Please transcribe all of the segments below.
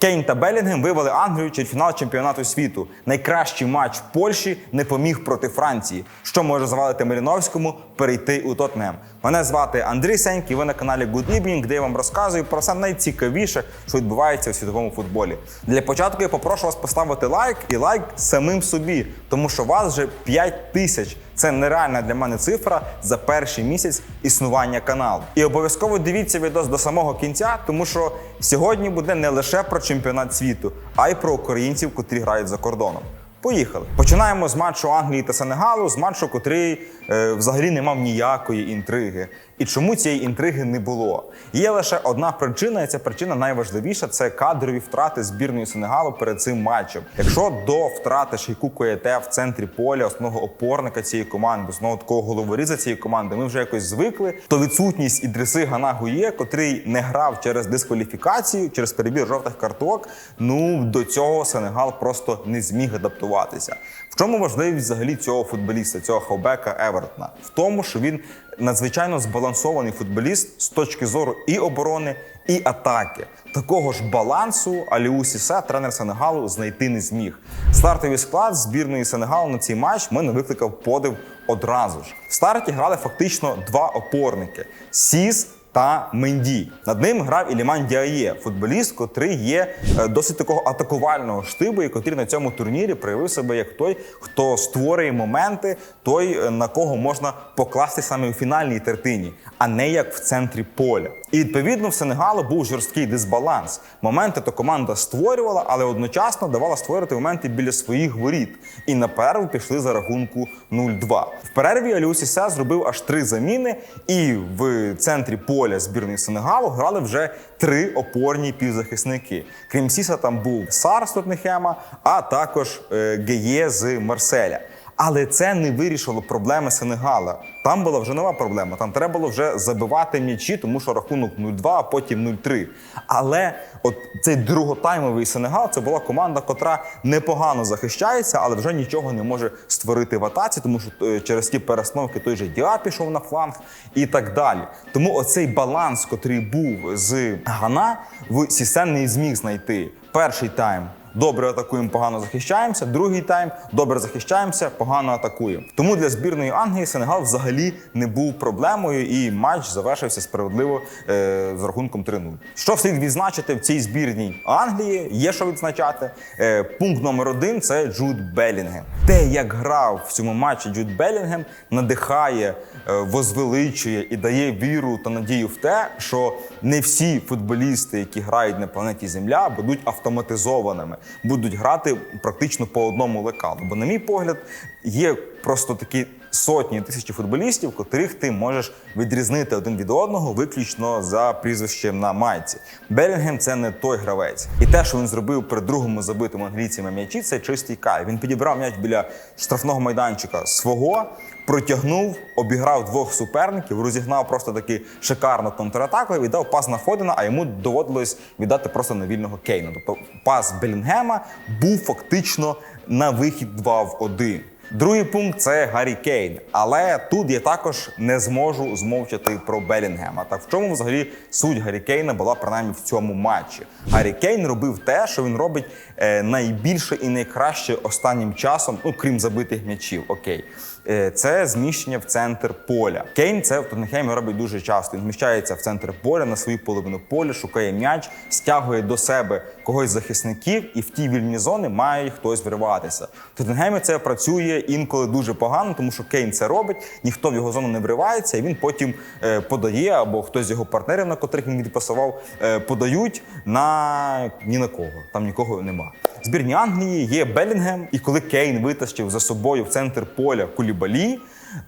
Кейн та Белінгем вивели Англію через фінал чемпіонату світу. Найкращий матч Польщі не поміг проти Франції, що може завалити Маліновському перейти у Тотнем. Мене звати Андрій Сеньк, і ви на каналі Good Evening, де я вам розказую про все найцікавіше, що відбувається у світовому футболі. Для початку я попрошу вас поставити лайк і лайк самим собі, тому що вас вже 5 тисяч. Це нереальна для мене цифра за перший місяць існування каналу. І обов'язково дивіться відос до самого кінця, тому що сьогодні буде не лише про чемпіонат світу, а й про українців, котрі грають за кордоном. Поїхали. Починаємо з матчу Англії та Сенегалу, з матчу, котрий е, взагалі не мав ніякої інтриги. І чому цієї інтриги не було? Є лише одна причина, і ця причина найважливіша це кадрові втрати збірної Сенегалу перед цим матчем. Якщо до втрати Шейку Коєте в центрі поля, основного опорника цієї команди, основного такого головоріза цієї команди, ми вже якось звикли, то відсутність Ідриси Гана Гує, котрий не грав через дискваліфікацію, через перебір жовтих карток, ну до цього Сенегал просто не зміг адаптуватися. В чому важливість взагалі цього футболіста, цього хавбека Евертона? В тому, що він надзвичайно збалансований футболіст з точки зору і оборони, і атаки. Такого ж балансу Аліу Сісе, тренер Сенегалу, знайти не зміг. Стартовий склад збірної Сенегалу на цей матч мене викликав подив одразу ж. В старті грали фактично два опорники: Сіс та Менді. Над ним грав Іліман Діає, футболіст, котрий є е, досить такого атакувального штибу, і котрий на цьому турнірі проявив себе як той, хто створює моменти, той, е, на кого можна покласти саме у фінальній третині, а не як в центрі поля. І відповідно в Сенегалу був жорсткий дисбаланс. Моменти то команда створювала, але одночасно давала створювати моменти біля своїх воріт. І на перерву пішли за рахунку 0-2. В перерві Аліусі зробив аж три заміни, і в центрі поля збірної Сенегалу грали вже три опорні півзахисники. Крім Сіса, там був Сар з Тоттенхема, а також е, Геє з Марселя. Але це не вирішило проблеми Сенегала. Там була вже нова проблема. Там треба було вже забивати м'ячі, тому що рахунок 0-2, а потім 0-3. Але от цей друготаймовий Сенегал це була команда, котра непогано захищається, але вже нічого не може створити в атаці, тому що е, через ті перестановки той же Діа пішов на фланг і так далі. Тому оцей баланс, котрий був з Гана, в Сісен не зміг знайти. Перший тайм добре атакуємо, погано захищаємося. Другий тайм добре захищаємося, погано атакуємо. Тому для збірної Англії Сенегал взагалі не був проблемою, і матч завершився справедливо е, з рахунком 3-0. Що слід відзначити в цій збірній Англії? Є що відзначати. Е, пункт номер один це Джуд Белінгем. Те, як грав в цьому матчі Джуд Белінгем, надихає, е, возвеличує і дає віру та надію в те, що не всі футболісти, які грають на планеті Земля, будуть автоматизованими, будуть грати практично по одному лекалу. Бо, на мій погляд, є просто такі сотні тисячі футболістів, котрих ти можеш відрізнити один від одного виключно за прізвищем на майці. Белінгем це не той гравець. І те, що він зробив при другому забитому англійцями м'ячі, це чистий кайф. Він підібрав м'яч біля штрафного майданчика свого. Протягнув, обіграв двох суперників, розігнав просто таки шикарну контратаку і віддав пас на Фодена, а йому доводилось віддати просто на вільного Кейна. Тобто пас Белінгема був фактично на вихід 2 в 1. Другий пункт це Гаррі Кейн. Але тут я також не зможу змовчати про Белінгема. Так в чому взагалі суть Гаррі Кейна була принаймні в цьому матчі? Гаррі Кейн робив те, що він робить е, найбільше і найкраще останнім часом, ну крім забитих м'ячів. Окей, це зміщення в центр поля. Кейн це в Тоттенхемі робить дуже часто. Він зміщається в центр поля на свою половину поля, шукає м'яч, стягує до себе когось з захисників, і в ті вільні зони має хтось вриватися. В Тоттенхемі це працює інколи дуже погано, тому що Кейн це робить, ніхто в його зону не вривається, і він потім е, подає, або хтось з його партнерів, на котрих він відпасував, е, подають на ні на кого. Там нікого нема. Збірні Англії є Белінгем, і коли Кейн витащив за собою в центр поля Кулібалі,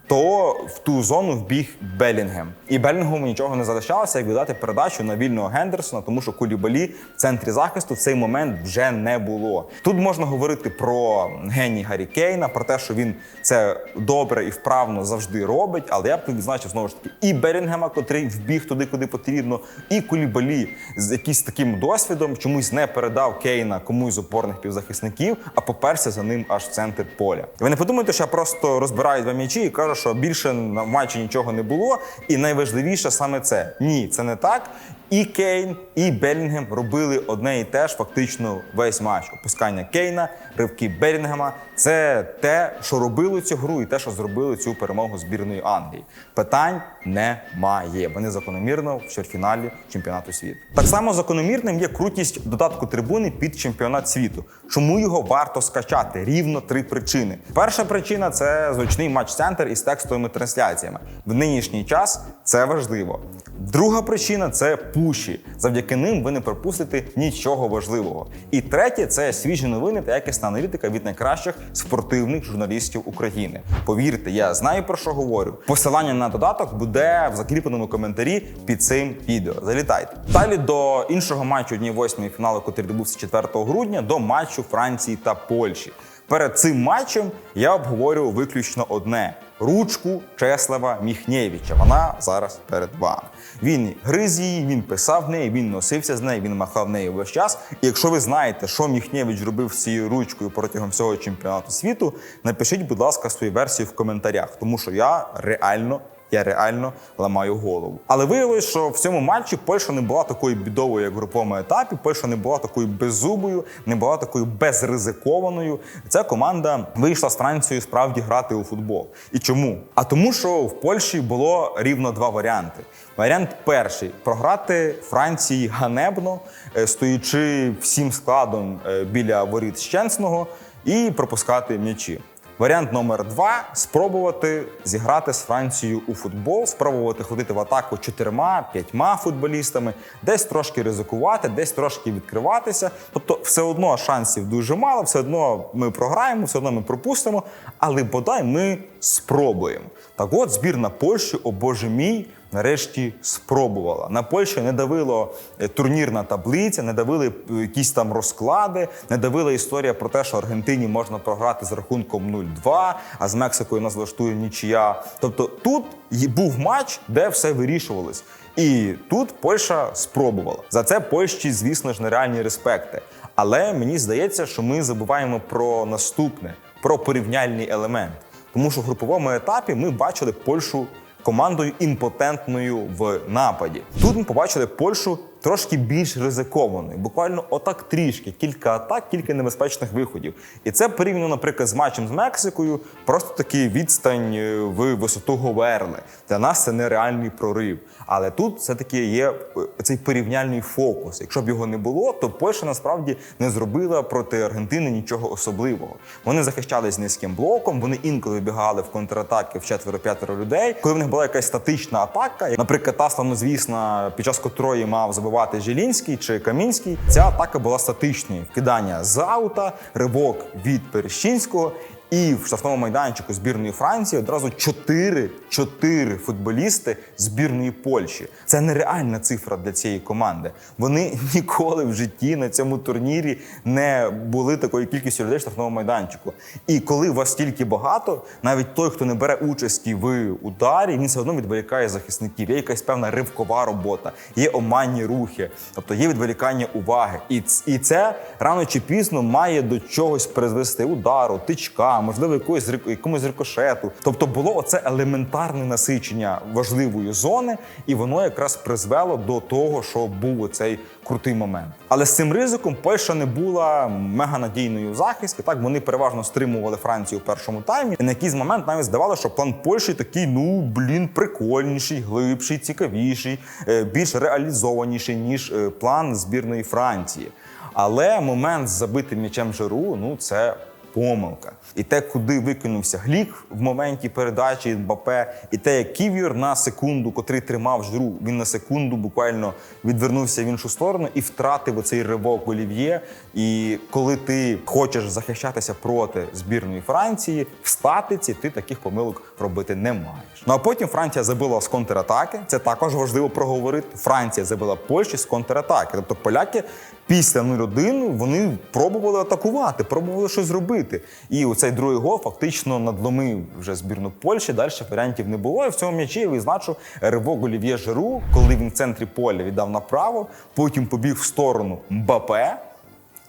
то в ту зону вбіг Белінгем. І Белінгему нічого не залишалося, як віддати передачу на вільного Гендерсона, тому що Кулібалі в центрі захисту в цей момент вже не було. Тут можна говорити про геній Гаррі Кейна, про те, що він це добре і вправно завжди робить. Але я б тут відзначив знову ж таки і Белінгема, котрий вбіг туди, куди потрібно, і Кулібалі з якимось таким досвідом чомусь не передав Кейна комусь з опорних півзахисників, а поперся за ним аж в центр поля. Ви не подумайте, що я просто розбираю два м'ячі і каже, що більше на матчі нічого не було, і найважливіше саме це. Ні, це не так. І Кейн, і Белінгем робили одне і те ж фактично весь матч. Опускання Кейна, ривки Белінгема. Це те, що робило цю гру, і те, що зробили цю перемогу збірної Англії. Питань немає. Вони закономірно в чвертьфіналі чемпіонату світу. Так само закономірним є крутість додатку трибуни під чемпіонат світу. Чому його варто скачати? Рівно три причини. Перша причина це зручний матч-центр із текстовими трансляціями. В нинішній час це важливо. Друга причина це пуші. Завдяки ним ви не пропустите нічого важливого. І третє це свіжі новини та якісна аналітика від найкращих спортивних журналістів України. Повірте, я знаю про що говорю. Посилання на додаток буде в закріпленому коментарі під цим відео. Залітайте. Далі до іншого матчу 1-8 фіналу, який відбувся 4 грудня, до матчу Франції та Польщі. Перед цим матчем я обговорював виключно одне ручку Чеслава Міхнєвича. Вона зараз перед вами. Він гриз її, він писав неї, він носився з нею, він махав нею весь час. І якщо ви знаєте, що Міхнєвич робив з цією ручкою протягом всього чемпіонату світу, напишіть, будь ласка, свою версію в коментарях, тому що я реально. Я реально ламаю голову. Але виявилось, що в цьому матчі Польща не була такою бідовою, як в груповому етапі. Польща не була такою беззубою, не була такою безризикованою. Ця команда вийшла з Францією справді грати у футбол. І чому? А тому, що в Польщі було рівно два варіанти. Варіант перший програти Франції ганебно, е, стоячи всім складом е, біля воріт Щенсного і пропускати м'ячі. Варіант номер два спробувати зіграти з Францією у футбол, спробувати ходити в атаку чотирма, п'ятьма футболістами, десь трошки ризикувати, десь трошки відкриватися. Тобто, все одно шансів дуже мало, все одно ми програємо, все одно ми пропустимо, але бодай ми спробуємо. Так от збірна Польщі, о боже мій, нарешті спробувала. На Польщу не давило е, турнірна таблиця, не давили е, якісь там розклади, не давила історія про те, що Аргентині можна програти з рахунком 0-2, а з Мексикою нас влаштує нічия. Тобто тут був матч, де все вирішувалось. І тут Польща спробувала. За це Польщі, звісно ж, нереальні респекти. Але мені здається, що ми забуваємо про наступне, про порівняльний елемент. Тому що в груповому етапі ми бачили Польщу командою імпотентною в нападі. Тут ми побачили Польщу трошки більш ризикованою, буквально отак трішки, кілька атак, кілька небезпечних виходів. І це порівняно, наприклад, з матчем з Мексикою, просто такий відстань е, в висоту Говерли. Для нас це нереальний прорив. Але тут все-таки є е, цей порівняльний фокус. Якщо б його не було, то Польща насправді не зробила проти Аргентини нічого особливого. Вони захищались низьким блоком, вони інколи вибігали в контратаки в четверо-п'ятеро людей. Коли в них була якась статична атака, наприклад, та славнозвісна, під час котрої мав забивати Жілінський чи Камінський, ця атака була статичною. Вкидання з аута, ривок від Перещинського. І в штрафному майданчику збірної Франції одразу 4, 4 футболісти збірної Польщі. Це нереальна цифра для цієї команди. Вони ніколи в житті на цьому турнірі не були такою кількістю людей в штрафному майданчику. І коли вас стільки багато, навіть той, хто не бере участі в ударі, він все одно відволікає захисників. Є якась певна ривкова робота, є оманні рухи, тобто є відволікання уваги. І це рано чи пізно має до чогось призвести удару, тичка, можливо, якоїсь рик- якомусь рикошету. Тобто було оце елементарне насичення важливої зони, і воно якраз призвело до того, що був оцей крутий момент. Але з цим ризиком Польща не була меганадійною в захисті. Так вони переважно стримували Францію в першому таймі. І на якийсь момент навіть здавалося, що план Польщі такий, ну блін, прикольніший, глибший, цікавіший, е, більш реалізованіший ніж е, план збірної Франції. Але момент з забитим м'ячем Жиру, ну це помилка. І те, куди викинувся Глік в моменті передачі Мбапе, і те, як Ків'юр на секунду, котрий тримав жру, він на секунду буквально відвернувся в іншу сторону і втратив оцей ривок Олів'є. І коли ти хочеш захищатися проти збірної Франції, в статиці ти таких помилок робити не маєш. Ну а потім Франція забила з контратаки. Це також важливо проговорити. Франція забила Польщі з контратаки. Тобто поляки після 0-1 вони пробували атакувати, пробували щось зробити. І оцей другий гол фактично надломив вже збірну Польщі. Далі варіантів не було. І в цьому м'ячі я відзначу ривок Олів'є Жиру, коли він в центрі поля віддав направо, потім побіг в сторону Мбапе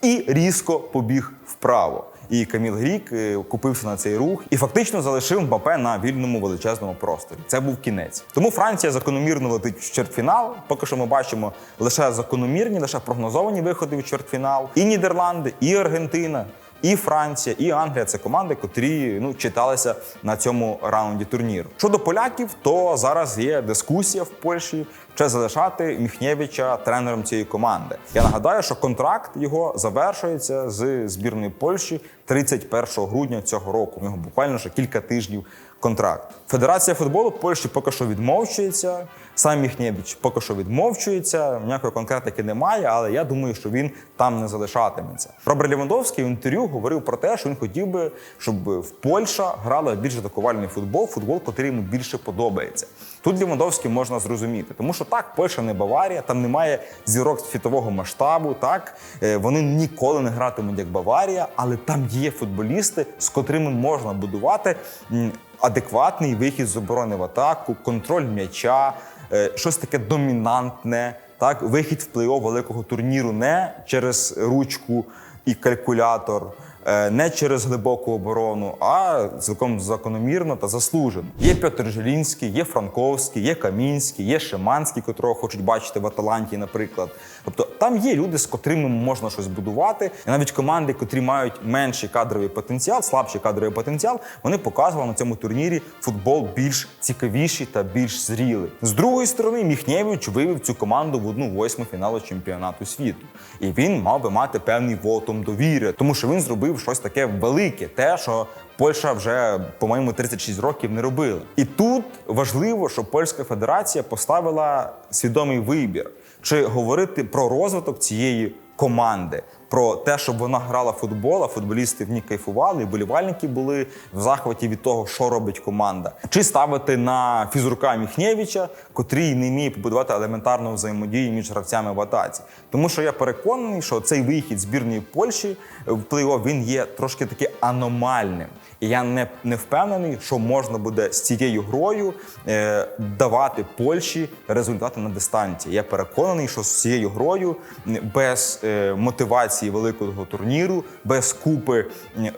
і різко побіг вправо. І Каміл Грік е, купився на цей рух і фактично залишив Мбапе на вільному величезному просторі. Це був кінець. Тому Франція закономірно летить в чвертьфінал. Поки що ми бачимо лише закономірні, лише прогнозовані виходи в чвертьфінал. І Нідерланди, і Аргентина. І Франція, і Англія це команди, котрі ну читалися на цьому раунді турніру. Щодо поляків, то зараз є дискусія в Польщі чи залишати Міхнєвича тренером цієї команди. Я нагадаю, що контракт його завершується з збірної Польщі 31 грудня цього року. У нього буквально ще кілька тижнів контракт. Федерація футболу Польщі поки що відмовчується. Сам Міхнєвич поки що відмовчується. Ніякої конкретики немає, але я думаю, що він там не залишатиметься. Роберт Лівандовський в інтерв'ю говорив про те, що він хотів би, щоб в Польща грала більш атакувальний футбол, футбол, який йому більше подобається. Тут Лівандовський можна зрозуміти, тому що так, Польща не Баварія, там немає зірок світового масштабу. Так Е, вони ніколи не гратимуть як Баварія, але там є футболісти, з котрими можна будувати адекватний вихід з оборони в атаку, контроль м'яча, е, щось таке домінантне. Так, вихід в плей-офф великого турніру не через ручку і калькулятор, не через глибоку оборону, а цілком закономірно та заслужено. Є Петр Жилінський, є Франковський, є Камінський, є Шиманський, котрого хочуть бачити в Аталанті, наприклад. Тобто там є люди, з котрими можна щось будувати. І навіть команди, котрі мають менший кадровий потенціал, слабший кадровий потенціал, вони показували на цьому турнірі футбол більш цікавіший та більш зрілий. З другої сторони, Міхнєвич вивів цю команду в одну восьму фіналу чемпіонату світу. І він мав би мати певний вотум довіри, тому що він зробив щось таке велике, те, що Польща вже, по-моєму, 36 років не робила. І тут важливо, щоб Польська Федерація поставила свідомий вибір, чи говорити про розвиток цієї команди, про те, щоб вона грала футбол, а футболісти в ній кайфували, і болівальники були в захваті від того, що робить команда, чи ставити на фізрука Міхневича, котрий не вміє побудувати елементарну взаємодію між гравцями в атаці. Тому що я переконаний, що цей вихід збірної Польщі в плей-офф, він є трошки таки аномальним. Я не, не впевнений, що можна буде з цією грою е, давати Польщі результати на дистанції. Я переконаний, що з цією грою без е, мотивації великого турніру, без купи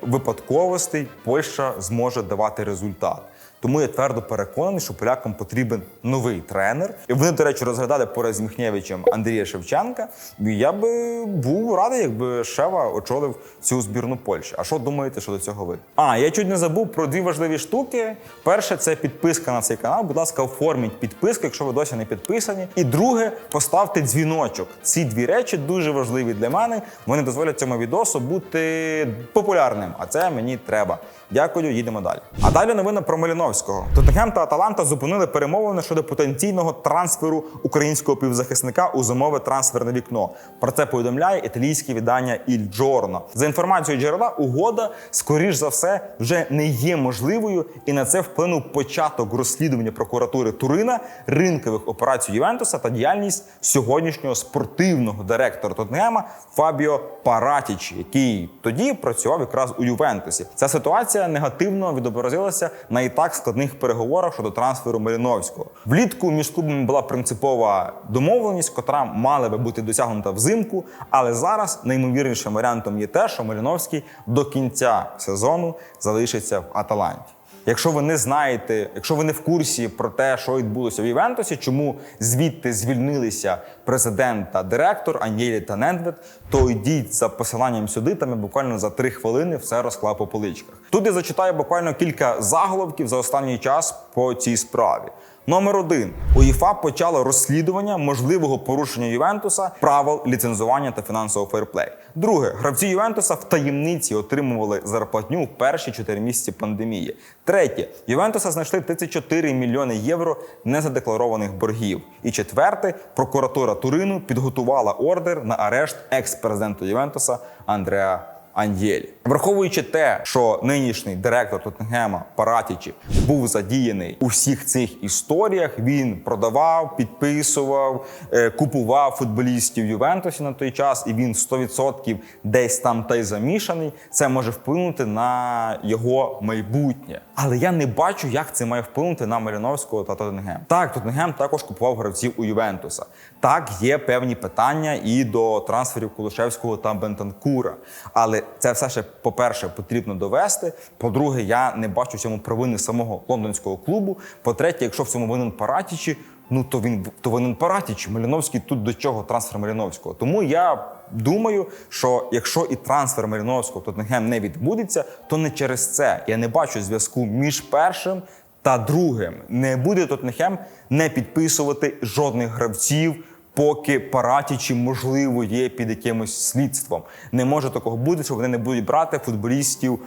випадковостей, Польща зможе давати результат. Тому я твердо переконаний, що полякам потрібен новий тренер. І вони, до речі, розглядали поряд з Міхнєвичем Андрія Шевченка. Я би був радий, якби Шева очолив цю збірну Польщі. А що думаєте щодо цього ви? А я чуть не забув про дві важливі штуки. Перше це підписка на цей канал. Будь ласка, оформіть підписку, якщо ви досі не підписані. І друге, поставте дзвіночок. Ці дві речі дуже важливі для мене. Вони дозволять цьому відосу бути популярним. А це мені треба. Дякую, їдемо далі. А далі новина про Маліновського. Тоттенхем та Аталанта зупинили перемовини щодо потенційного трансферу українського півзахисника у зимове трансферне вікно. Про це повідомляє італійське видання Il Giorno. За інформацією джерела, угода, скоріш за все, вже не є можливою, і на це вплинув початок розслідування прокуратури Турина, ринкових операцій Ювентуса та діяльність сьогоднішнього спортивного директора Тоттенхема Фабіо Паратічі, який тоді працював якраз у Ювентусі. Ця ситуація негативно відобразилася на і так складних переговорах щодо трансферу Маліновського. Влітку між клубами була принципова домовленість, котра мала би бути досягнута взимку. Але зараз наймовірнішим варіантом є те, що Маліновський до кінця сезону залишиться в Аталанті. Якщо ви не знаєте, якщо ви не в курсі про те, що відбулося в Ювентусі, чому звідти звільнилися президент та директор Анєлі та Недвед, то йдіть за посиланням сюди, там я буквально за три хвилини все розклав по поличках. Тут я зачитаю буквально кілька заголовків за останній час по цій справі. Номер один УЄФА почало розслідування можливого порушення Ювентуса правил ліцензування та фінансового фейрплей. Друге, гравці Ювентуса в таємниці отримували зарплатню в перші чотири місяці пандемії. Третє, Ювентуса знайшли 34 мільйони євро незадекларованих боргів. І четверте, прокуратура Турину підготувала ордер на арешт екс-президента Ювентуса Андреа. Анєлі, враховуючи те, що нинішній директор Тоттенгема Паратічі був задіяний у всіх цих історіях, він продавав, підписував, е, купував футболістів Ювентусі на той час, і він 100% десь там та й замішаний. Це може вплинути на його майбутнє. Але я не бачу, як це має вплинути на Маліновського та Тоттенгем. Так, Тоттенгем також купував гравців у Ювентуса. Так, є певні питання і до трансферів Кулушевського та Бентанкура. Але це все ще, по-перше, потрібно довести. По-друге, я не бачу в цьому провини самого лондонського клубу. По-третє, якщо в цьому винен Паратічі, ну то він то винен Паратічі. Маліновський тут до чого трансфер Маліновського. Тому я думаю, що якщо і трансфер Маліновського в не відбудеться, то не через це. Я не бачу зв'язку між першим та другим. Не буде Тоттенхем не підписувати жодних гравців. Поки Паратічі, можливо, є під якимось слідством. Не може такого бути, що вони не будуть брати футболістів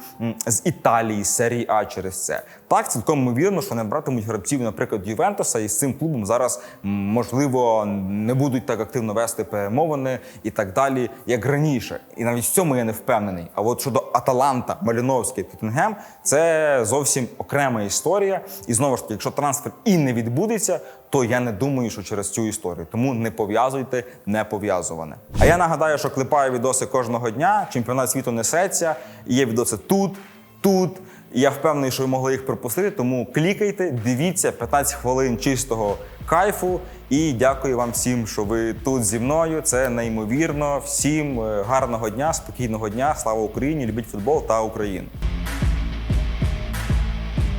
з Італії, серії А через це. Так, цілком ймовірно, що не братимуть гравців, наприклад, Ювентуса, і з цим клубом зараз можливо не будуть так активно вести перемовини і так далі, як раніше. І навіть в цьому я не впевнений. А от щодо Аталанта, Маліновський, Тоттенгем, це зовсім окрема історія. І знову ж таки, якщо трансфер і не відбудеться, то я не думаю, що через цю історію. Тому не пов'язуйте не пов'язуване. А я нагадаю, що клепаю відоси кожного дня. Чемпіонат світу несеться. і Є відоси тут, тут. І я впевнений, що ви могли їх пропустити. Тому клікайте, дивіться 15 хвилин чистого кайфу. І дякую вам всім, що ви тут зі мною. Це неймовірно. Всім е, гарного дня, спокійного дня. Слава Україні! Любіть футбол та Україну!